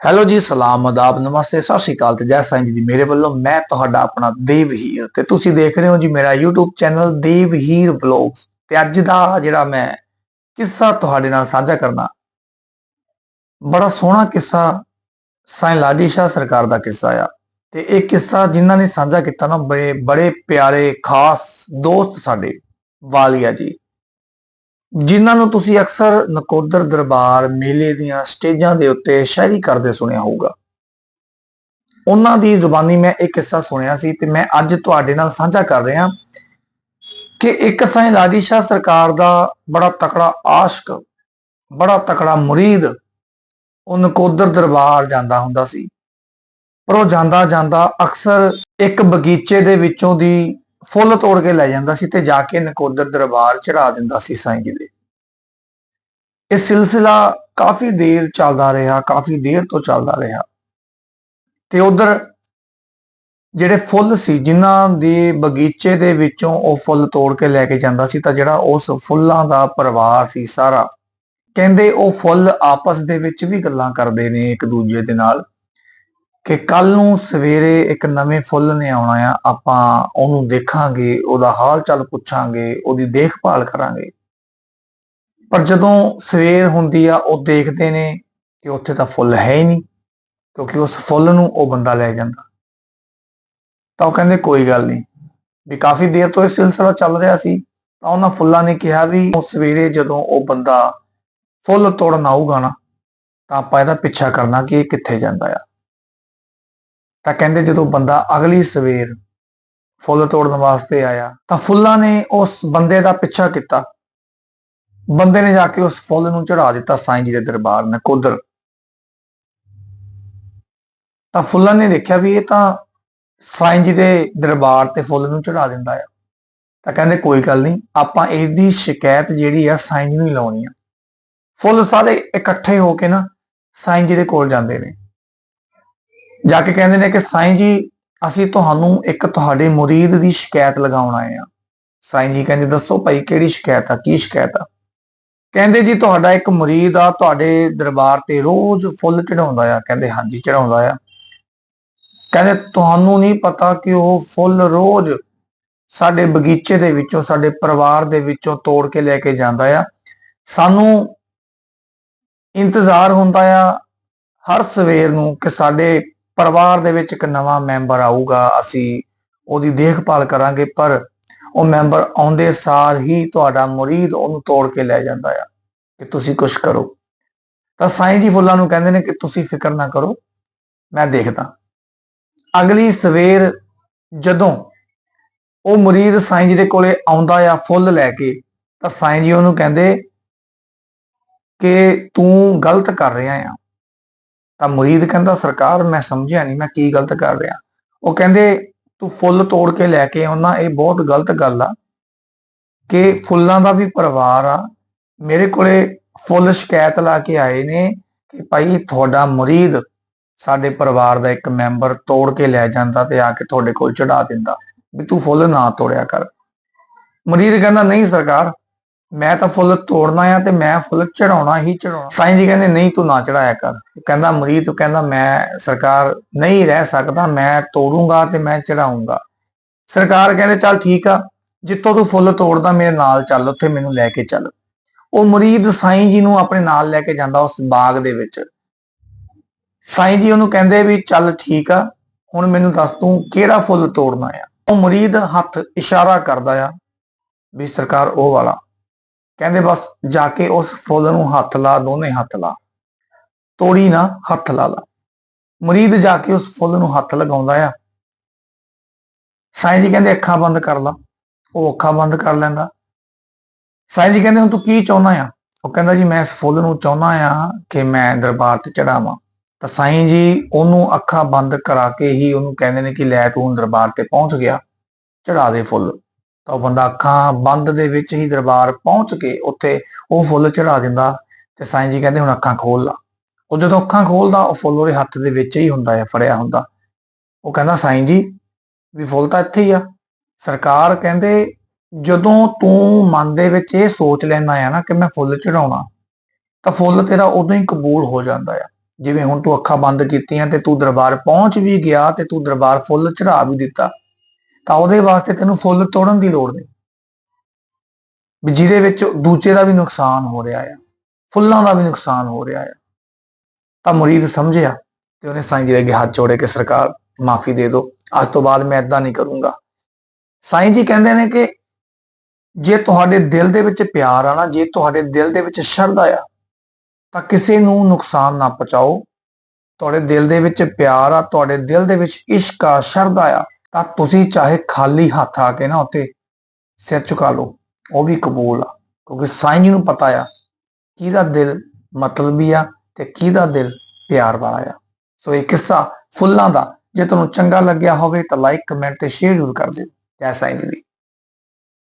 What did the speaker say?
Hello ਜੀ, ਸਲਾਮ, ਆਦਾਬ, ਨਮਸਤੇ, ਸਤਿ ਸ਼੍ਰੀ ਅਕਾਲ ਤੇ ਜੈ ਸਾਈਂ ਜੀ ਮੇਰੇ ਵੱਲੋਂ ਮੈਂ ਤੁਹਾਡਾ ਆਪਣਾ ਦੇਵ ਹੀਰ ਤੇ ਤੁਸੀਂ ਦੇਖ ਰਹੇ ਹੋ ਜੀ ਮੇਰਾ YouTube ਚੈਨਲ ਦੇਵਹੀਰ ਵਲੌਗਸ ਤੇ ਅੱਜ ਦਾ ਜਿਹੜਾ ਮੈਂ ਕਿੱਸਾ ਤੁਹਾਡੇ ਨਾਲ ਸਾਂਝਾ ਕਰਨਾ। ਬੜਾ ਸੋਹਣਾ ਕਿੱਸਾ ਸਾਈਂ ਲਾਡੀ ਸ਼ਾਹ ਸਰਕਾਰ ਦਾ ਕਿੱਸਾ ਆ ਤੇ ਇਹ ਕਿੱਸਾ ਜਿਨ੍ਹਾਂ ਨੇ ਸਾਂਝਾ ਕੀਤਾ ਨਾ ਬੜੇ ਬੜੇ ਪਿਆਰੇ, ਖਾਸ ਦੋਸਤ ਸਾਡੇ ਵਾਲੀਆ ਜੀ। ਜਿਨ੍ਹਾਂ ਨੂੰ ਤੁਸੀਂ ਅਕਸਰ ਨਕੋਦਰ ਦਰਬਾਰ ਮੇਲੇ ਦੀਆਂ ਸਟੇਜਾਂ ਦੇ ਉੱਤੇ ਸ਼ਾਇਰੀ ਕਰਦੇ ਸੁਣਿਆ ਹੋਊਗਾ। ਉਹਨਾਂ ਦੀ ਜ਼ੁਬਾਨੀ ਮੈਂ ਇੱਕ ਕਿੱਸਾ ਸੁਣਿਆ ਸੀ ਤੇ ਮੈਂ ਅੱਜ ਤੁਹਾਡੇ ਨਾਲ ਸਾਂਝਾ ਕਰ ਰਿਹਾ ਕਿ ਇੱਕ ਸਾਈਂ ਰਾਜੀ ਸ਼ਾਹ ਸਰਕਾਰ ਦਾ ਬੜਾ ਤਕੜਾ ਆਸ਼ਕ, ਬੜਾ ਤਕੜਾ ਮੁਰੀਦ ਉਹ ਨਕੋਦਰ ਦਰਬਾਰ ਜਾਂਦਾ ਹੁੰਦਾ ਸੀ। ਪਰ ਉਹ ਜਾਂਦਾ ਜਾਂਦਾ ਅਕਸਰ ਇੱਕ ਬਗੀਚੇ ਦੇ ਵਿੱਚੋਂ ਦੀ ਫੁੱਲ ਤੋੜ ਕੇ ਲੈ ਜਾਂਦਾ ਸੀ ਤੇ ਜਾ ਕੇ ਨਕੋਦਰ ਦਰਬਾਰ ਚੜਾ ਦਿੰਦਾ ਸੀ ਸਾਈਂ ਜੀ ਦੇ। ਇਹ ਸਿਲਸਿਲਾ ਕਾਫੀ ਦੇਰ ਚੱਲਦਾ ਰਿਹਾ, ਕਾਫੀ ਦੇਰ ਤੋਂ ਚੱਲਦਾ ਰਿਹਾ। ਤੇ ਉਧਰ ਜਿਹੜੇ ਫੁੱਲ ਸੀ, ਜਿਨ੍ਹਾਂ ਦੇ ਬਗੀਚੇ ਦੇ ਵਿੱਚੋਂ ਉਹ ਫੁੱਲ ਤੋੜ ਕੇ ਲੈ ਕੇ ਜਾਂਦਾ ਸੀ ਤਾਂ ਜਿਹੜਾ ਉਸ ਫੁੱਲਾਂ ਦਾ ਪਰਿਵਾਰ ਸੀ ਸਾਰਾ, ਕਹਿੰਦੇ ਉਹ ਫੁੱਲ ਆਪਸ ਦੇ ਵਿੱਚ ਵੀ ਗੱਲਾਂ ਕਰਦੇ ਨੇ ਇੱਕ ਦੂਜੇ ਦੇ ਨਾਲ। ਕਿ ਕੱਲ ਨੂੰ ਸਵੇਰੇ ਇੱਕ ਨਵੇਂ ਫੁੱਲ ਨੇ ਆਉਣਾ ਆ, ਆਪਾਂ ਉਹਨੂੰ ਦੇਖਾਂਗੇ, ਉਹਦਾ ਹਾਲ ਚਾਲ ਪੁੱਛਾਂਗੇ, ਉਹਦੀ ਦੇਖਭਾਲ ਕਰਾਂਗੇ। ਪਰ ਜਦੋਂ ਸਵੇਰ ਹੁੰਦੀ ਆ, ਉਹ ਦੇਖਦੇ ਨੇ ਕਿ ਉੱਥੇ ਤਾਂ ਫੁੱਲ ਹੈ ਹੀ ਨਹੀਂ, ਕਿਉਂਕਿ ਉਸ ਫੁੱਲ ਨੂੰ ਉਹ ਬੰਦਾ ਲੈ ਜਾਂਦਾ। ਤਾਂ ਉਹ ਕਹਿੰਦੇ, ਕੋਈ ਗੱਲ ਨਹੀਂ। ਵੀ ਕਾਫੀ ਦੇਰ ਤੋਂ ਇਹ ਸਿਲਸਿਲਾ ਚੱਲ ਰਿਹਾ ਸੀ, ਤਾਂ ਉਹਨਾਂ ਫੁੱਲਾਂ ਨੇ ਕਿਹਾ ਵੀ ਉਹ ਸਵੇਰੇ ਜਦੋਂ ਉਹ ਬੰਦਾ ਫੁੱਲ ਤੋੜਨ ਆਊਗਾ ਨਾ, ਤਾਂ ਆਪਾਂ ਇਹਦਾ ਪਿੱਛਾ ਕਰਨਾ ਕਿ ਇਹ ਕਿੱਥੇ ਜਾਂਦਾ ਆ। ਤਾਂ ਕਹਿੰਦੇ ਜਦੋਂ ਬੰਦਾ ਅਗਲੀ ਸਵੇਰ ਫੁੱਲ ਤੋੜਨ ਵਾਸਤੇ ਆਇਆ, ਤਾਂ ਫੁੱਲਾਂ ਨੇ ਉਸ ਬੰਦੇ ਦਾ ਪਿੱਛਾ ਕੀਤਾ। ਬੰਦੇ ਨੇ ਜਾ ਕੇ ਉਸ ਫੁੱਲ ਨੂੰ ਚੜਾ ਦਿੱਤਾ ਸਾਈਂ ਜੀ ਦੇ ਦਰਬਾਰ ਨਕੋਦਰ ਤਾਂ ਫੁੱਲਾਂ ਨੇ ਦੇਖਿਆ ਵੀ ਇਹ ਤਾਂ ਸਾਈਂ ਜੀ ਦੇ ਦਰਬਾਰ ਤੇ ਫੁੱਲ ਨੂੰ ਚੜਾ ਦਿੰਦਾ ਆ। ਤਾਂ ਕਹਿੰਦੇ ਕੋਈ ਗੱਲ ਨਹੀਂ, ਆਪਾਂ ਇਹਦੀ ਸ਼ਿਕਾਇਤ ਜਿਹੜੀ ਆ ਸਾਈਂ ਜੀ ਨੂੰ ਲਾਉਣੀ ਆ। ਫੁੱਲ ਸਾਰੇ ਇਕੱਠੇ ਹੋ ਕੇ ਨਾ ਸਾਈਂ ਜੀ ਦੇ ਕੋਲ ਜਾਂਦੇ ਨੇ। ਜਾ ਕੇ ਕਹਿੰਦੇ ਨੇ ਕਿ ਸਾਈਂ ਜੀ, ਅਸੀਂ ਤੁਹਾਨੂੰ ਇੱਕ ਤੁਹਾਡੇ ਮੁਰੀਦ ਦੀ ਸ਼ਿਕਾਇਤ ਲਗਾਉਣ ਆਏ ਆ ਸਾਈਂ ਜੀ ਕਹਿੰਦੇ, ਦੱਸੋ ਭਾਈ ਕਿਹੜੀ ਸ਼ਿਕਾਇਤ ਆ, ਕੀ ਸ਼ਿਕਾਇਤ ਆ? ਕਹਿੰਦੇ ਜੀ, ਤੁਹਾਡਾ ਇੱਕ ਮੁਰੀਦ ਆ, ਤੁਹਾਡੇ ਦਰਬਾਰ ਤੇ ਰੋਜ਼ ਫੁੱਲ ਚੜਾਉਂਦਾ ਆ। ਕਹਿੰਦੇ, ਹਾਂਜੀ ਚੜਾਉਂਦਾ ਆ। ਕਹਿੰਦੇ, ਤੁਹਾਨੂੰ ਨਹੀਂ ਪਤਾ ਕਿ ਉਹ ਫੁੱਲ ਰੋਜ਼ ਸਾਡੇ ਬਗੀਚੇ ਦੇ ਵਿੱਚੋਂ, ਸਾਡੇ ਪਰਿਵਾਰ ਦੇ ਵਿੱਚੋਂ ਤੋੜ ਕੇ ਲੈ ਕੇ ਜਾਂਦਾ ਆ। ਸਾਨੂੰ ਇੰਤਜ਼ਾਰ ਹੁੰਦਾ ਆ ਹਰ ਸਵੇਰ ਨੂੰ ਕਿ ਸਾਡੇ ਪਰਿਵਾਰ ਦੇ ਵਿੱਚ ਇੱਕ ਨਵਾਂ ਮੈਂਬਰ ਆਊਗਾ, ਅਸੀਂ ਉਹਦੀ ਦੇਖਭਾਲ ਕਰਾਂਗੇ, ਪਰ ਉਹ ਮੈਂਬਰ ਆਉਂਦੇ ਸਾਰ ਹੀ ਤੁਹਾਡਾ ਮੁਰੀਦ ਉਹਨੂੰ ਤੋੜ ਕੇ ਲੈ ਜਾਂਦਾ ਆ, ਕਿ ਤੁਸੀਂ ਕੁਝ ਕਰੋ। ਤਾਂ ਸਾਈਂ ਜੀ ਫੁੱਲਾਂ ਨੂੰ ਕਹਿੰਦੇ ਨੇ ਕਿ ਤੁਸੀਂ ਫਿਕਰ ਨਾ ਕਰੋ, ਮੈਂ ਦੇਖਦਾ। ਅਗਲੀ ਸਵੇਰ ਜਦੋਂ ਉਹ ਮੁਰੀਦ ਸਾਈਂ ਜੀ ਦੇ ਕੋਲੇ ਆਉਂਦਾ ਆ ਫੁੱਲ ਲੈ ਕੇ, ਤਾਂ ਸਾਈਂ ਜੀ ਉਹਨੂੰ ਕਹਿੰਦੇ ਕਿ ਤੂੰ ਗਲਤ ਕਰ ਰਿਹਾ ਆ। ਤਾਂ ਮੁਰੀਦ ਕਹਿੰਦਾ, ਸਰਕਾਰ, ਮੈਂ ਸਮਝਿਆ ਨਹੀਂ ਮੈਂ ਕੀ ਗਲਤ ਕਰ ਰਿਹਾ? ਉਹ ਕਹਿੰਦੇ, ਤੂੰ ਫੁੱਲ ਤੋੜ ਕੇ ਲੈ ਕੇ ਆਉਣਾ, ਇਹ ਬਹੁਤ ਗਲਤ ਗੱਲ ਆ ਕਿ ਫੁੱਲਾਂ ਦਾ ਵੀ ਪਰਿਵਾਰ ਆ। ਮੇਰੇ ਕੋਲੇ ਫੁੱਲ ਸ਼ਿਕਾਇਤ ਲਾ ਕੇ ਆਏ ਨੇ ਕਿ ਭਾਈ ਤੁਹਾਡਾ ਮੁਰੀਦ ਸਾਡੇ ਪਰਿਵਾਰ ਦਾ ਇੱਕ ਮੈਂਬਰ ਤੋੜ ਕੇ ਲੈ ਜਾਂਦਾ ਤੇ ਆ ਕੇ ਤੁਹਾਡੇ ਕੋਲ ਚੜਾ ਦਿੰਦਾ ਵੀ ਤੂੰ ਫੁੱਲ ਨਾ ਤੋੜਿਆ ਕਰ। ਮੁਰੀਦ ਕਹਿੰਦਾ, ਨਹੀਂ ਸਰਕਾਰ ਮੈਂ ਤਾਂ ਫੁੱਲ ਤੋੜਨਾ ਆ ਤੇ ਮੈਂ ਫੁੱਲ ਚੜਾਉਣਾ ਹੀ ਚੜਾਉਣਾ ਸਾਈਂ ਜੀ ਕਹਿੰਦੇ, ਨਹੀਂ, ਤੂੰ ਨਾ ਚੜਾਇਆ ਕਰ। ਕਹਿੰਦਾ ਮਰੀਦ ਤੂੰ ਕਹਿੰਦਾ, ਮੈਂ ਸਰਕਾਰ ਨਹੀਂ ਰਹਿ ਸਕਦਾ, ਮੈਂ ਤੋੜੂੰਗਾ ਤੇ ਮੈਂ ਚੜਾਉਂਗਾ ਸਰਕਾਰ ਕਹਿੰਦੇ, ਚੱਲ ਠੀਕ ਆ, ਜਿੱਥੋਂ ਤੂੰ ਫੁੱਲ ਤੋੜਦਾ, ਮੇਰੇ ਨਾਲ ਚੱਲ, ਉੱਥੇ ਮੈਨੂੰ ਲੈ ਕੇ ਚੱਲ। ਉਹ ਮੁਰੀਦ ਸਾਈਂ ਜੀ ਨੂੰ ਆਪਣੇ ਨਾਲ ਲੈ ਕੇ ਜਾਂਦਾ ਉਸ ਬਾਗ ਦੇ ਵਿੱਚ। ਸਾਈਂ ਜੀ ਉਹਨੂੰ ਕਹਿੰਦੇ ਵੀ, ਚੱਲ ਠੀਕ ਆ, ਹੁਣ ਮੈਨੂੰ ਦੱਸ ਤੂੰ ਕਿਹੜਾ ਫੁੱਲ ਤੋੜਨਾ ਆ? ਉਹ ਮੁਰੀਦ ਹੱਥ ਇਸ਼ਾਰਾ ਕਰਦਾ ਆ ਵੀ, ਸਰਕਾਰ ਉਹ ਵਾਲਾ ਕਹਿੰਦੇ ਬਸ ਜਾ ਕੇ ਉਸ ਫੁੱਲ ਨੂੰ ਹੱਥ ਲਾ ਦੋਨੇ ਹੱਥ ਲਾ। ਤੋੜੀ ਨਾ, ਹੱਥ ਲਾ ਲਾ। ਮਰੀਦ ਜਾ ਕੇ ਉਸ ਫੁੱਲ ਨੂੰ ਹੱਥ ਲਗਾਉਂਦਾ ਆ। ਸਾਈਂ ਜੀ ਕਹਿੰਦੇ ਅੱਖਾਂ ਬੰਦ ਕਰ ਲਾ। ਉਹ ਅੱਖਾਂ ਬੰਦ ਕਰ ਲੈਂਦਾ। ਸਾਈਂ ਜੀ ਕਹਿੰਦੇ ਹੁਣ ਤੂੰ ਕੀ ਚਾਹੁੰਦਾ ਆ? ਉਹ ਕਹਿੰਦਾ ਜੀ, ਮੈਂ ਇਸ ਫੁੱਲ ਨੂੰ ਚਾਹੁੰਦਾ ਆ ਕਿ ਮੈਂ ਦਰਬਾਰ ਤੇ ਚੜਾਵਾਂ ਤਾਂ ਸਾਈਂ ਜੀ ਉਹਨੂੰ ਅੱਖਾਂ ਬੰਦ ਕਰਾ ਕੇ ਹੀ ਉਹਨੂੰ ਕਹਿੰਦੇ ਨੇ ਕਿ ਲੈ ਤੂੰ ਦਰਬਾਰ ਤੇ ਪਹੁੰਚ ਗਿਆ। ਚੜਾ ਦੇ ਫੁੱਲ। ਤਾਂ ਉਹ ਬੰਦਾ ਅੱਖਾਂ ਬੰਦ ਦੇ ਵਿੱਚ ਹੀ ਦਰਬਾਰ ਪਹੁੰਚ ਕੇ ਉੱਥੇ ਉਹ ਫੁੱਲ ਚੜਾ ਦਿੰਦਾ ਤੇ ਸਾਈਂ ਜੀ ਕਹਿੰਦੇ ਹੁਣ ਅੱਖਾਂ ਖੋਲ ਲਾ। ਉਹ ਜਦੋਂ ਅੱਖਾਂ ਖੋਲਦਾ ਉਹ ਫੁੱਲ ਉਹਦੇ ਹੱਥ ਦੇ ਵਿੱਚ ਹੀ ਹੁੰਦਾ ਹੈ ਫੜਿਆ ਹੁੰਦਾ। ਉਹ ਕਹਿੰਦਾ, ਸਾਈਂ ਜੀ, ਵੀ ਫੁੱਲ ਤਾਂ ਇੱਥੇ ਹੀ ਆ। ਸਰਕਾਰ ਕਹਿੰਦੇ, ਜਦੋਂ ਤੂੰ ਮਨ ਦੇ ਵਿੱਚ ਇਹ ਸੋਚ ਲੈਣਾ ਆ ਨਾ ਕਿ ਮੈਂ ਫੁੱਲ ਚੜਾਉਣਾ ਤਾਂ ਫੁੱਲ ਤੇਰਾ ਉਦੋਂ ਹੀ ਕਬੂਲ ਹੋ ਜਾਂਦਾ ਆ। ਜਿਵੇਂ ਹੁਣ ਤੂੰ ਅੱਖਾਂ ਬੰਦ ਕੀਤੀਆਂ ਤੇ ਤੂੰ ਦਰਬਾਰ ਪਹੁੰਚ ਵੀ ਗਿਆ ਤੇ ਤੂੰ ਦਰਬਾਰ ਫੁੱਲ ਚੜਾ ਵੀ ਦਿੱਤਾ। ਤਾਂ ਉਹਦੇ ਵਾਸਤੇ ਤੈਨੂੰ ਫੁੱਲ ਤੋੜਨ ਦੀ ਲੋੜ ਨਹੀਂ। ਵੀ ਜਿਹਦੇ ਵਿੱਚ ਦੂਜੇ ਦਾ ਵੀ ਨੁਕਸਾਨ ਹੋ ਰਿਹਾ ਆ, ਫੁੱਲਾਂ ਦਾ ਵੀ ਨੁਕਸਾਨ ਹੋ ਰਿਹਾ ਆ। ਤਾਂ ਮੁਰੀਦ ਸਮਝਿਆ ਤੇ ਉਹਨੇ ਸਾਈਂ ਜੀ ਦੇ ਅੱਗੇ ਹੱਥ ਜੋੜੇ ਕਿ ਸਰਕਾਰ ਮਾਫੀ ਦੇ ਦਿਓ, ਅੱਜ ਤੋਂ ਬਾਅਦ ਮੈਂ ਇਦਾਂ ਨਹੀਂ ਕਰੂੰਗਾ। ਸਾਈਂ ਜੀ ਕਹਿੰਦੇ ਨੇ ਕਿ ਜੇ ਤੁਹਾਡੇ ਦਿਲ ਦੇ ਵਿੱਚ ਪਿਆਰ ਆ ਨਾ, ਜੇ ਤੁਹਾਡੇ ਦਿਲ ਦੇ ਵਿੱਚ ਸ਼ਰਧਾ ਆ, ਤਾਂ ਕਿਸੇ ਨੂੰ ਨੁਕਸਾਨ ਨਾ ਪਹੁੰਚਾਓ। ਤੁਹਾਡੇ ਦਿਲ ਦੇ ਵਿੱਚ ਪਿਆਰ ਆ, ਤੁਹਾਡੇ ਦਿਲ ਦੇ ਵਿੱਚ ਇਸ਼ਕ ਆ, ਸ਼ਰਧਾ ਆ ਤਾਂ ਤੁਸੀਂ ਚਾਹੇ ਖਾਲੀ ਹੱਥ ਆ ਕੇ ਨਾ ਉੱਤੇ ਸਿਰ ਝੁਕਾ ਲਓ, ਉਹ ਵੀ ਕਬੂਲ ਆ। ਕਿਉਂਕਿ ਸਾਈਂ ਜੀ ਨੂੰ ਪਤਾ ਆ ਕਿਹਦਾ ਦਿਲ ਮਤਲਬੀ ਆ ਤੇ ਕਿਹਦਾ ਦਿਲ ਪਿਆਰ ਵਾਲਾ ਆ। ਸੋ ਇਹ ਕਿੱਸਾ ਫੁੱਲਾਂ ਦਾ। ਜੇ ਤੁਹਾਨੂੰ ਚੰਗਾ ਲੱਗਿਆ ਹੋਵੇ ਤਾਂ ਲਾਈਕ ਕਮੈਂਟ ਤੇ ਸ਼ੇਅਰ ਜ਼ਰੂਰ ਕਰ ਦਿਓ। ਜੈ ਸਾਈਂ ਜੀ ਦੀ।